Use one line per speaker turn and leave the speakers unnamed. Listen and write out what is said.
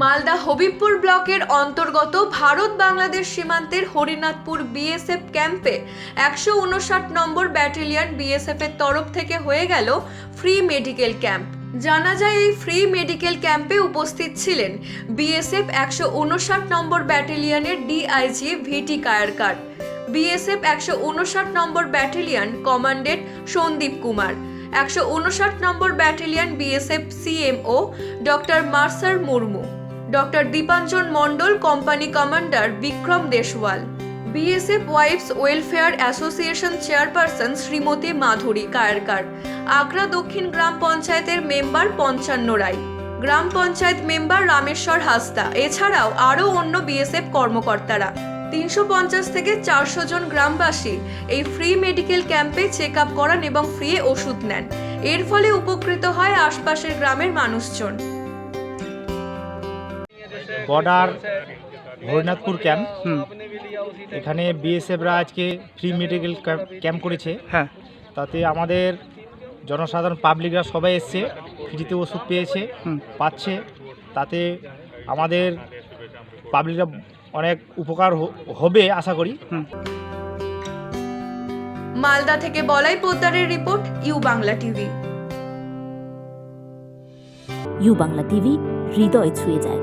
মালদা হবিবপুর ব্লকের অন্তর্গত ভারত বাংলাদেশ সীমান্তের হরিনাথপুর বিএসএফ ক্যাম্পে একশো উনষাট নম্বর ব্যাটালিয়ন বিএসএফ এর তরফ থেকে হয়ে গেল ফ্রি মেডিকেল ক্যাম্প। জানা যায় এই ফ্রি মেডিকেল ক্যাম্পে উপস্থিত ছিলেন বিএসএফ একশো উনষাট নম্বর ব্যাটালিয়নের ডিআইজি ভিটি কায়ারকার, বিএসএফ একশো উনষাট number battalion commandant Sandeep Kumar, একশো উনষাট number battalion BSF CMO doctor Marsar Murmu. Doctor Dipanjan Mondal, company commander Bikram Deshwal, BSF wives welfare association chairperson Shrimati Madhuri Kayarkar, Agra Dakshin গ্রাম পঞ্চায়েতের member Panchanan Roy, গ্রাম panchayat member Rameshwar Hansda এছাড়াও আরও অন্য BSF কর্মকর্তারা। তিনশো পঞ্চাশ থেকে চারশো জন গ্রামবাসী এই ফ্রি মেডিকেল ক্যাম্পে চেক আপ করান এবং ফ্রি ওষুধ নেন। এর ফলে উপকৃত হয় আশপাশের গ্রামের মানুষজন।
Border Harinathpur camp.
হুম।
এখানে বিএসএফরা আজকে ফ্রি মেডিকেল ক্যাম্প করেছে।
হ্যাঁ।
তাতে আমাদের জনসাধারণ পাবলিকরা সবাই এসছে ফ্রিতে ওষুধ পেয়েছে পাচ্ছে। তাতে আমাদের পাবলিকরা অনেক উপকার হ- হবে আশা করি।
হুম।
মালদা থেকে বলাই পোদ্দারের report U Bangla TV.
U Bangla TV হৃদয় ছুঁয়ে যায়।